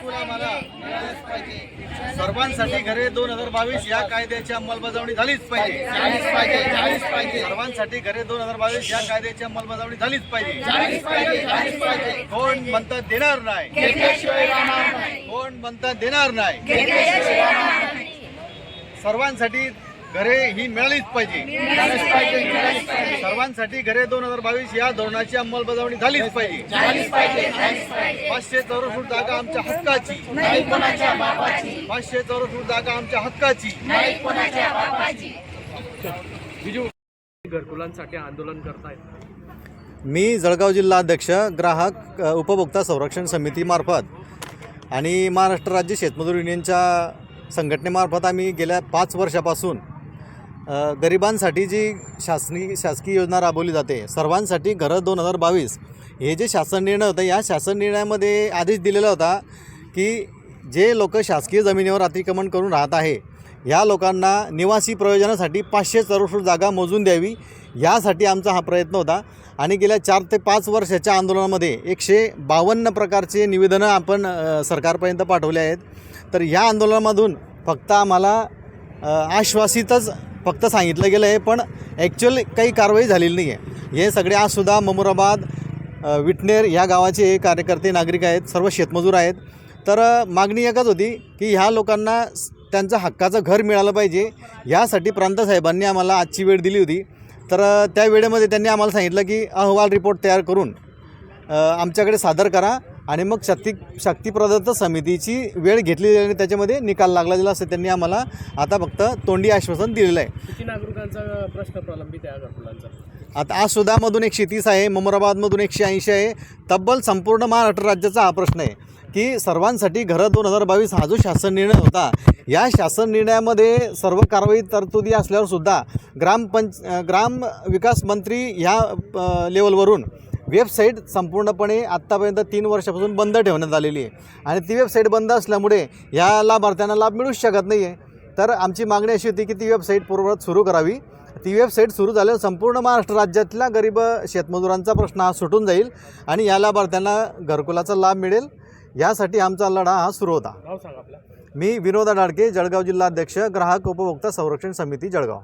मिळालंच पाहिजे. सर्वांसाठी घरे दोन हजार बावीस या कायद्याची अंमलबजावणी झालीच पाहिजे. झालीच पाहिजे झालीच पाहिजे. सर्वांसाठी घरे दोन हजार बावीस या कायद्याची अंमलबजावणी झालीच पाहिजे. झालीच पाहिजे झालीच पाहिजे. कोण म्हणतात देणार नाही? कोण म्हणतात देणार नाही. सर्वांसाठी घरे ही मिळालीच पाहिजे. सर्वांसाठी घरे दोन हजार बावीस या धोरणाची अंमलबजावणी झालीच पाहिजे. पाचशे चौरस फूट जागा आमच्या हक्काची? पाचशे चौरस फूट जागा आमच्या हक्काची? घरकुलांसाठी आंदोलन करतायत मी जळगाव जिल्हा अध्यक्ष ग्राहक उपभोक्ता संरक्षण समितीमार्फत आणि महाराष्ट्र राज्य शेतमजूर युनियनच्या संघटनेमार्फत आम्ही गेल्या पाच वर्षापासून गरिबांसाठी जी शासनी शासकीय योजना राबवली जाते सर्वांसाठी घरं दोन हजार बावीस. हे जे शासन निर्णय होतं या शासन निर्णयामध्ये आदेश दिलेला होता की जे लोक शासकीय जमिनीवर अतिक्रमण करून राहत आहे या लोकांना निवासी प्रयोजनासाठी पाचशे चौरफूट जागा मोजून द्यावी यासाठी आमचा हा प्रयत्न होता. आणि गेल्या चार ते पाच वर्षाच्या आंदोलनामध्ये एकशे बावन्न प्रकारचे निवेदनं आपण सरकारपर्यंत पाठवले आहेत. तर या आंदोलनामधून फक्त आम्हाला आश्वासितच फक्त सांगितलं गेलं आहे पण ॲक्च्युअल काही कारवाई झालेली नाही आहे हे सगळे आजसुद्धा ममुराबाद विटनेर या गावाचे हे कार्यकर्ते नागरिक आहेत सर्व शेतमजूर आहेत. तर मागणी एकच होती की ह्या लोकांना त्यांचं हक्काचं घर मिळालं पाहिजे. ह्यासाठी प्रांतसाहेबांनी आम्हाला आजची वेळ दिली होती. तर त्या वेळेमध्ये त्यांनी आम्हाला सांगितलं की अहवाल रिपोर्ट तयार करून आमच्याकडे सादर करा. आणि मग शक्ती शक्तीप्रदत्त समितीची वेळ घेतली आणि त्याच्यामध्ये निकाल लागला गेला असं त्यांनी आम्हाला आता फक्त तोंडी आश्वासन दिलेलं आहे. किती नागरिकांचा प्रश्न प्रलंबित आहे आता आज सुधामधून एकशे तीस आहे ममराबादमधून एकशे ऐंशी आहे. तब्बल संपूर्ण महाराष्ट्र राज्याचा हा प्रश्न आहे की सर्वांसाठी घरं दोन हजार बावीस हा जो शासन निर्णय होता या शासन निर्णयामध्ये सर्व कारवाई तरतुदी असल्यावर सुद्धा ग्रामपंच ग्राम विकास मंत्री ह्या लेवलवरून वेबसाईट संपूर्णपणे आत्तापर्यंत तीन वर्षापासून बंद ठेवण्यात आलेली आहे. आणि ती वेबसाईट बंद असल्यामुळे या लाभार्थ्यांना लाभ मिळूच शकत नाही आहे तर आमची मागणी अशी होती की ती वेबसाईट पूर्ववत सुरू करावी. ती वेबसाईट सुरू झाल्यावर संपूर्ण महाराष्ट्र राज्यातल्या गरीब शेतमजुरांचा प्रश्न हा सुटून जाईल आणि या लाभार्थ्यांना घरकुलाचा लाभ मिळेल. यासाठी आमचा लढा हा सुरू होता. मी विनोदा डाडके जळगाव जिल्हा अध्यक्ष ग्राहक उपभोक्ता संरक्षण समिती जळगाव.